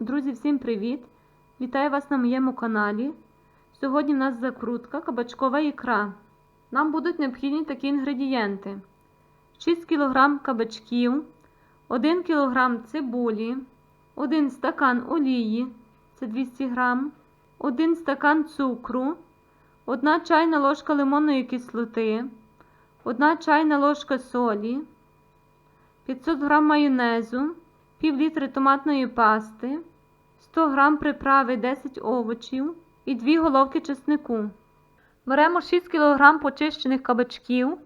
Друзі, всім привіт! Вітаю вас на моєму каналі. Сьогодні в нас закрутка кабачкова ікра. Нам будуть необхідні такі інгредієнти: 6 кг кабачків, 1 кг цибулі, 1 стакан олії це 200 г, 1 стакан цукру, 1 чайна ложка лимонної кислоти, 1 чайна ложка солі, 500 г майонезу, пів літри томатної пасти, 100 г приправи 10 овочів і 2 головки чеснику. Беремо 6 кг почищених кабачків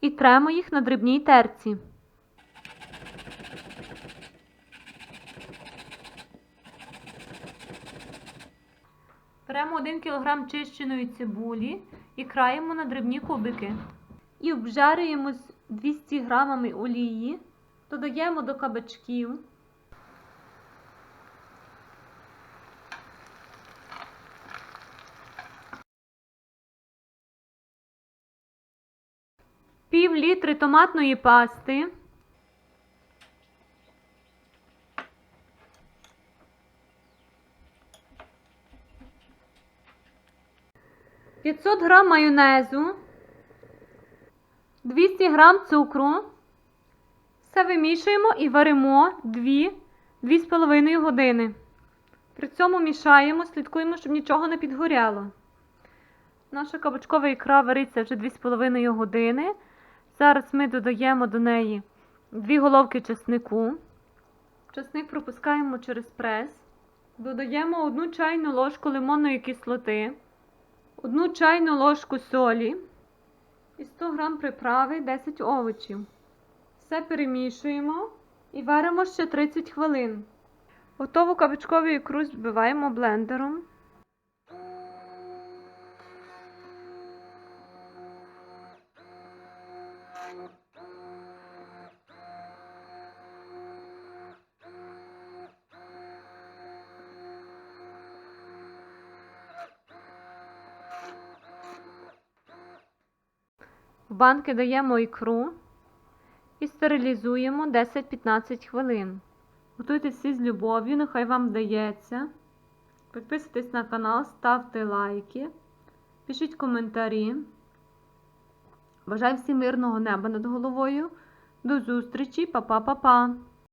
і тремо їх на дрібній терці. Беремо 1 кг чищеної цибулі і краємо на дрібні кубики. І обжарюємо з 200 г олії, додаємо до кабачків. Пів літри томатної пасти. П'ятсот грам майонезу, 200 грам цукру. Все вимішуємо і варимо 2-2,5 години. При цьому мішаємо, слідкуємо, щоб нічого не підгоряло. Наша кабачкова ікра вариться вже 2,5 години. Зараз ми додаємо до неї 2 головки чеснику. Чесник пропускаємо через прес. Додаємо 1 чайну ложку лимонної кислоти, 1 чайну ложку солі і 100 г приправи 10 овочів. Все перемішуємо і варимо ще 30 хвилин. Готову кабачкову ікру збиваємо блендером. Банки даємо ікру і стерилізуємо 10-15 хвилин. Готуйте всі з любов'ю, нехай вам вдається. Підписуйтесь на канал, ставте лайки, пишіть коментарі. Бажаю всім мирного неба над головою. До зустрічі, па-па-па-па!